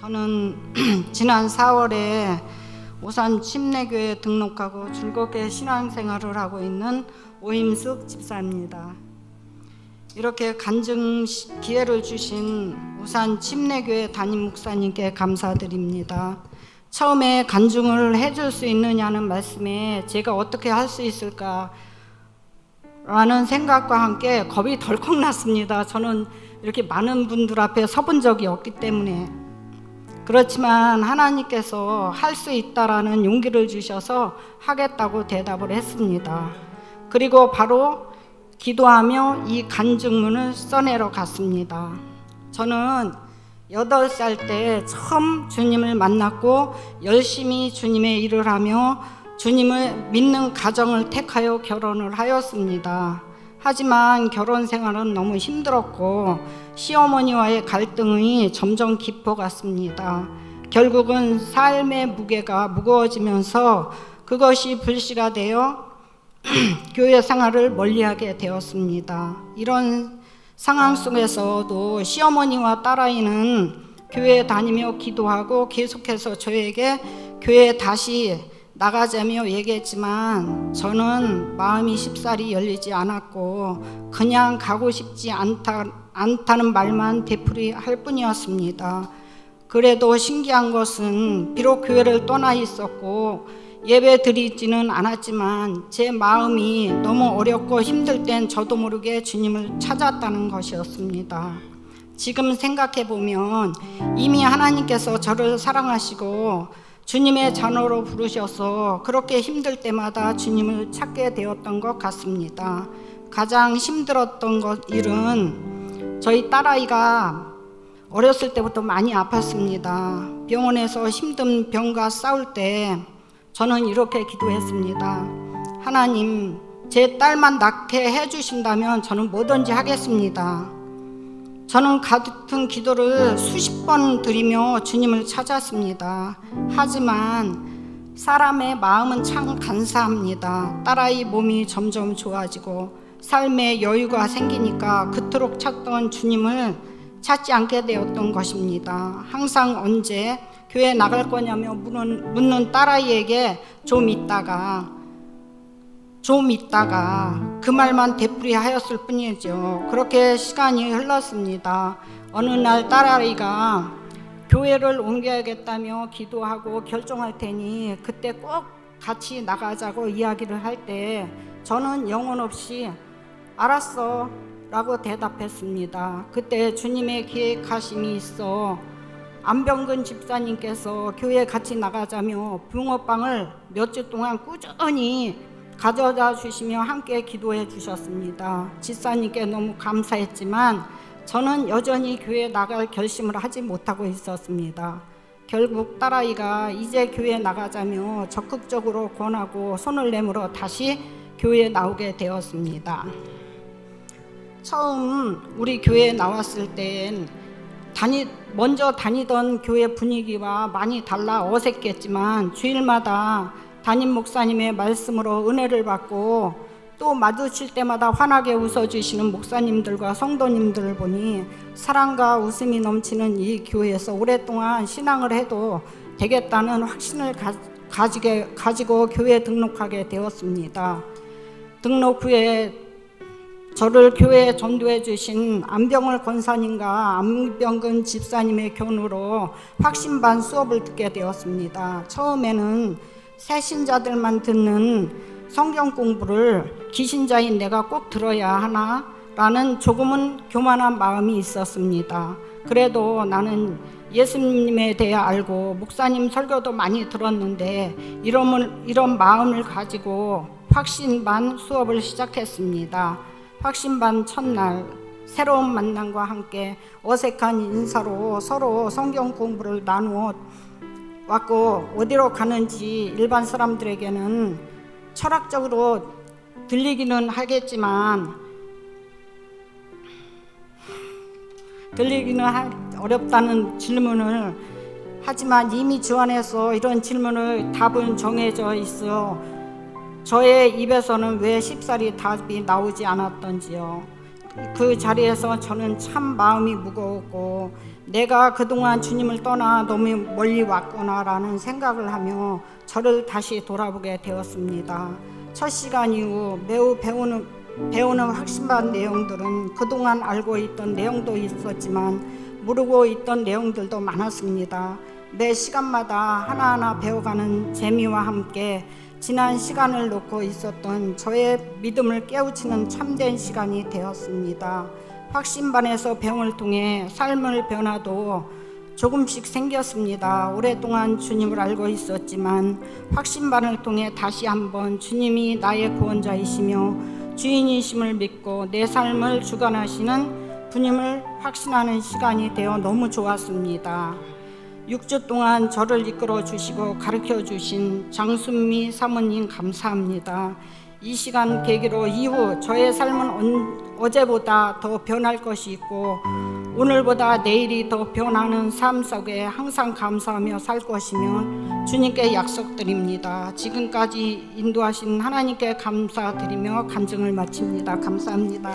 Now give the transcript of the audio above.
저는 지난 4월에 오산 침례교회 등록하고 즐겁게 신앙생활을 하고 있는 오임숙 집사입니다. 이렇게 간증 시- 기회를 주신 우산 침례교회 담임 목사님께 감사드립니다. 처음에 간증을 해줄 수 있느냐는 말씀에 제가 어떻게 할 수 있을까 라는 생각과 함께 겁이 덜컥 났습니다. 저는 이렇게 많은 분들 앞에 서본 적이 없기 때문에 그렇지만 하나님께서 할 수 있다라는 용기를 주셔서 하겠다고 대답을 했습니다. 그리고 바로 기도하며 이 간증문을 써내러 갔습니다. 저는 여덟 살때 처음 주님을 만났고 열심히 주님의 일을 하며 주님을 믿는 가정을 택하여 결혼을 하였습니다. 하지만 결혼 생활은 너무 힘들었고 시어머니와의 갈등이 점점 깊어갔습니다. 결국은 삶의 무게가 무거워지면서 그것이 불씨가 되어 교회 생활을 멀리하게 되었습니다. 이런 상황 속에서도 시어머니와 딸아이는 교회 다니며 기도하고 계속해서 저에게 교회 다시 나가자며 얘기했지만 저는 마음이 쉽사리 열리지 않았고 그냥 가고 싶지 않다, 않다는 말만 되풀이 할 뿐이었습니다. 그래도 신기한 것은 비록 교회를 떠나 있었고 예배 드리지는 않았지만 제 마음이 너무 어렵고 힘들 땐 저도 모르게 주님을 찾았다는 것이었습니다. 지금 생각해 보면 이미 하나님께서 저를 사랑하시고 주님의 자녀로 부르셔서 그렇게 힘들 때마다 주님을 찾게 되었던 것 같습니다. 가장 힘들었던 것 일은 저희 딸아이가 어렸을 때부터 많이 아팠습니다. 병원에서 힘든 병과 싸울 때 저는 이렇게 기도했습니다. 하나님, 제 딸만 낫게 해주신다면 저는 뭐든지 하겠습니다. 저는 같은 기도를 수십 번 드리며 주님을 찾았습니다. 하지만 사람의 마음은 참 간사합니다. 딸아이 몸이 점점 좋아지고 삶에 여유가 생기니까 그토록 찾던 주님을 찾지 않게 되었던 것입니다. 항상 언제 교회 나갈 거냐며 묻는, 묻는 딸아이에게 좀 있다가 좀 있다가 그 말만 되풀이하였을 뿐이죠. 그렇게 시간이 흘렀습니다. 어느 날 딸아이가 교회를 옮겨야겠다며 기도하고 결정할 테니 그때 꼭 같이 나가자고 이야기를 할 때 저는 영혼 없이 알았어 라고 대답했습니다. 그때 주님의 기획하심이 있어 안병근 집사님께서 교회 같이 나가자며 붕어빵을 몇 주 동안 꾸준히 가져다 주시며 함께 기도해 주셨습니다. 집사님께 너무 감사했지만 저는 여전히 교회 나갈 결심을 하지 못하고 있었습니다. 결국 딸아이가 이제 교회 나가자며 적극적으로 권하고 손을 내밀어 다시 교회에 나오게 되었습니다. 처음 우리 교회에 나왔을 땐 다니 먼저 다니던 교회 분위기와 많이 달라 어색했지만 주일마다 담임 목사님의 말씀으로 은혜를 받고 또 마주칠 때마다 환하게 웃어주시는 목사님들과 성도님들을 보니 사랑과 웃음이 넘치는 이 교회에서 오랫동안 신앙을 해도 되겠다는 확신을 가, 가지게, 가지고 교회에 등록하게 되었습니다. 등록 후에 저를 교회에 전도해 주신 안병을 권사님과 안병근 집사님의 견우로 확신반 수업을 듣게 되었습니다. 처음에는 새신자들만 듣는 성경 공부를 기신자인 내가 꼭 들어야 하나 라는 조금은 교만한 마음이 있었습니다. 그래도 나는 예수님에 대해 알고 목사님 설교도 많이 들었는데 이런, 이런 마음을 가지고 확신반 수업을 시작했습니다. 확신반 첫날 새로운 만남과 함께 어색한 인사로 서로 성경 공부를 나누어 왔고 어디로 가는지 일반 사람들에게는 철학적으로 들리기는 하겠지만 들리기는 하- 어렵다는 질문을 하지만 이미 주 안에서 이런 질문을 답은 정해져 있어 저의 입에서는 왜 쉽사리 답이 나오지 않았던지요. 그 자리에서 저는 참 마음이 무거웠고 내가 그동안 주님을 떠나 너무 멀리 왔구나라는 생각을 하며 저를 다시 돌아보게 되었습니다. 첫 시간 이후 매우 배우는 배우는 확신반 내용들은 그동안 알고 있던 내용도 있었지만 모르고 있던 내용들도 많았습니다. 매 시간마다 하나하나 배워가는 재미와 함께 지난 시간을 놓고 있었던 저의 믿음을 깨우치는 참된 시간이 되었습니다. 확신반에서 배움을 통해 삶의 변화도 조금씩 생겼습니다. 오랫동안 주님을 알고 있었지만 확신반을 통해 다시 한번 주님이 나의 구원자이시며 주인이심을 믿고 내 삶을 주관하시는 주님을 확신하는 시간이 되어 너무 좋았습니다. 6주 동안 저를 이끌어 주시고 가르쳐 주신 장순미 사모님 감사합니다. 이 시간 계기로 이후 저의 삶은 언- 어제보다 더 변할 것이 있고 오늘보다 내일이 더 변하는 삶 속에 항상 감사하며 살 것이며 주님께 약속드립니다. 지금까지 인도하신 하나님께 감사드리며 간증을 마칩니다. 감사합니다.